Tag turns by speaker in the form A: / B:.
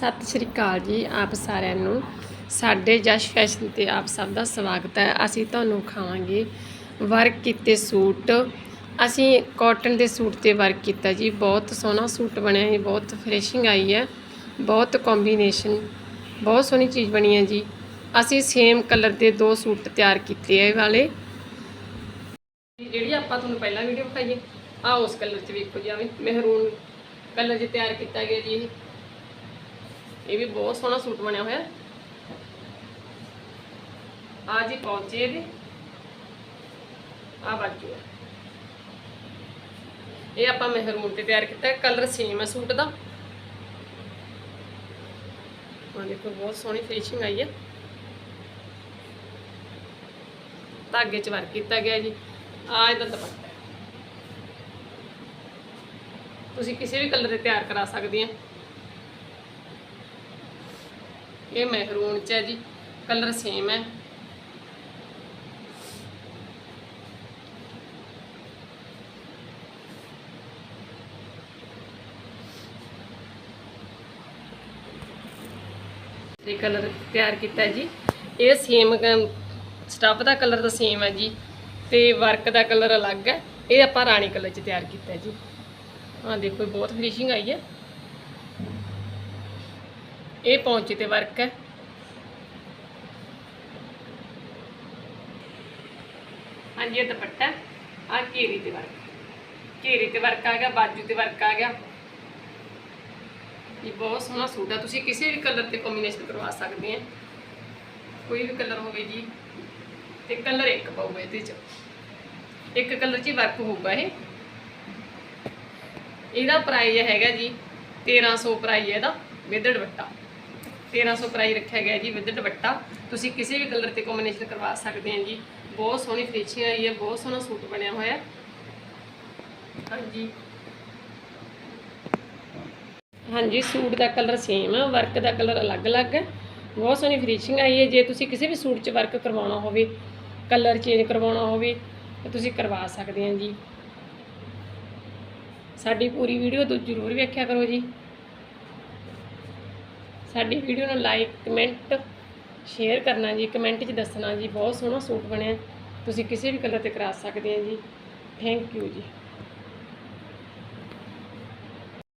A: ਸਤਿ ਸ਼੍ਰੀ ਅਕਾਲ ਜੀ ਆਪ ਸਾਰਿਆਂ ਨੂੰ। ਸਾਡੇ ਜਸ਼ ਫੈਸ਼ਨ ਤੇ ਆਪ ਸਭ ਦਾ ਸਵਾਗਤ ਹੈ। ਅਸੀਂ ਤੁਹਾਨੂੰ ਖਾਵਾਂਗੇ ਵਰਕ ਕੀਤੇ ਸੂਟ। ਅਸੀਂ ਕਾਟਨ ਦੇ ਸੂਟ ਤੇ ਵਰਕ ਕੀਤਾ ਜੀ। ਬਹੁਤ ਸੋਹਣਾ ਸੂਟ ਬਣਿਆ ਹੈ ਬਹੁਤ ਫਿਨਿਸ਼ਿੰਗ ਆਈ ਹੈ। ਬਹੁਤ ਕੰਬੀਨੇਸ਼ਨ ਬਹੁਤ ਸੋਹਣੀ ਚੀਜ਼ ਬਣੀ ਹੈ ਜੀ। ਅਸੀਂ ਸੇਮ ਕਲਰ ਦੇ ਦੋ ਸੂਟ ਤਿਆਰ ਕੀਤੇ ਹੈ ਵਾਲੇ। ਜਿਹੜੀ ਆਪਾਂ ਤੁਹਾਨੂੰ ਪਹਿਲਾਂ ਵੀਡੀਓ ਵਿਖਾਈਏ ਆ ਉਸ ਕਲਰ 'ਚ ਵੇਖੋ ਜੀ ਆਵੇਂ ਮਹਿਰੂਨ ਕਲਰ 'ਚ ਤਿਆਰ ਕੀਤਾ ਗਿਆ ਜੀ ਇਹ। ਇਹ ਵੀ ਬਹੁਤ ਸੋਹਣਾ ਸੂਟ ਬਣਿਆ ਹੋਇਆ। ਆ ਜੀ ਪਹੁੰਚੇ ਇਹਦੇ। ਆ ਬਾਜੂ ਇਹ ਆਪਾਂ ਮਹਿਰੂਨ ਤੇ ਤਿਆਰ ਕੀਤਾ ਕਲਰ ਸੇਮ ਹੈ ਸੂਟ ਦਾ। ਆ ਦੇਖੋ, ਬਹੁਤ ਸੋਹਣੀ ਫਿਨਿਸ਼ਿੰਗ ਆਈ ਹੈ ਧਾਗੇ 'ਚ ਵਰਕ ਕੀਤਾ ਗਿਆ ਜੀ। ਆ ਇਹਦਾ ਦੁਪੱਟਾ। ਤੁਸੀਂ ਕਿਸੇ ਵੀ ਕਲਰ ਦੇ ਤਿਆਰ ਕਰਾ ਸਕਦੇ ਆ। ਇਹ ਮਹਿਰੂਨ ਚ ਹੈ ਜੀ, ਕਲਰ ਸੇਮ ਹੈ। ਇਹ ਕਲਰ ਤਿਆਰ ਕੀਤਾ ਜੀ। ਇਹ ਸੇਮ ਸਟੱਫ ਦਾ ਕਲਰ ਤਾਂ ਸੇਮ ਹੈ ਜੀ, ਤੇ ਵਰਕ ਦਾ ਕਲਰ ਅਲੱਗ ਹੈ। ਇਹ ਆਪਾਂ ਰਾਣੀ ਕਲਰ ਚ ਤਿਆਰ ਕੀਤਾ ਜੀ। ਆਹ ਦੇਖੋ, ਬਹੁਤ ਫਿਨਿਸ਼ਿੰਗ ਆਈ ਹੈ। ਇਹ ਪੌਂਚੇ ਤੇ ਵਰਕ ਹੈ। ਹਾਂਜੀ, ਇਹ ਦੁਪੱਟਾ ਆ ਘੇਰੀ ਤੇ ਵਰਕ। ਘੇਰੀ ਤੇ ਵਰਕ ਆ ਗਿਆ, ਬਾਜੂ ਤੇ ਵਰਕ ਆ ਗਿਆ। ਇਹ ਬਹੁਤ ਸੋਹਣਾ ਸੂਟ ਆ। ਤੁਸੀਂ ਕਿਸੇ ਵੀ ਕਲਰ ਤੇ ਕੰਬੀਨੇਸ਼ਨ ਕਰਵਾ ਸਕਦੇ ਆ। ਕੋਈ ਵੀ ਕਲਰ ਹੋਵੇ ਜੀ, ਤੇ ਕਲਰ ਇੱਕ ਪਾਊਗਾ ਇਹਦੇ ਚ। ਇੱਕ ਕਲਰ 'ਚ ਹੀ ਵਰਕ ਹੋਊਗਾ ਇਹ। ਇਹਦਾ ਪ੍ਰਾਈਸ ਹੈਗਾ ਜੀ 1300 ਪ੍ਰਾਈਸ ਹੈ ਇਹਦਾ, ਵਿਦ ਦੁਪੱਟਾ। 1300 ਪ੍ਰਾਈਸ ਰੱਖਿਆ ਗਿਆ ਜੀ ਵਿਦ ਦੁਪੱਟਾ। ਤੁਸੀਂ ਕਿਸੇ ਵੀ ਕਲਰ ਤੇ ਕੰਬੀਨੇਸ਼ਨ ਕਰਵਾ ਸਕਦੇ ਆ ਜੀ। ਬਹੁਤ ਸੋਹਣੀ ਫਿਨਿਸ਼ਿੰਗ ਆਈ ਹੈ, ਬਹੁਤ ਸੋਹਣਾ ਸੂਟ ਬਣਿਆ ਹੋਇਆ। ਹਾਂਜੀ। ਹਾਂਜੀ, ਸੂਟ ਦਾ ਕਲਰ ਸੇਮ ਹੈ ਵਰਕ ਦਾ ਕਲਰ ਅਲੱਗ-ਅਲੱਗ। ਹੈ ਬਹੁਤ ਸੋਹਣੀ ਫਿਨਿਸ਼ਿੰਗ ਆਈ ਹੈ। ਜੇ ਤੁਸੀਂ ਕਿਸੇ ਵੀ ਸੂਟ 'ਚ ਵਰਕ ਕਰਵਾਉਣਾ ਹੋਵੇ ਕਲਰ ਚੇਂਜ ਕਰਵਾਉਣਾ ਹੋਵੇ, ਤਾਂ ਤੁਸੀਂ ਕਰਵਾ ਸਕਦੇ ਹਾਂ ਜੀ। ਸਾਡੀ ਪੂਰੀ ਵੀਡੀਓ ਤੋਂ ਜ਼ਰੂਰ ਵੇਖਿਆ ਕਰੋ ਜੀ। ਸਾਡੀ ਵੀਡੀਓ ਨੂੰ ਲਾਈਕ, ਕਮੈਂਟ, ਸ਼ੇਅਰ ਕਰਨਾ ਜੀ, ਕਮੈਂਟ 'ਚ ਦੱਸਣਾ ਜੀ, ਬਹੁਤ ਸੋਹਣਾ ਸੂਟ ਬਣਿਆ। ਤੁਸੀਂ ਕਿਸੇ ਵੀ ਕਲਰ ਤੇ ਕਰਾ ਸਕਦੇ ਹਾਂ ਜੀ। ਥੈਂਕ ਯੂ ਜੀ।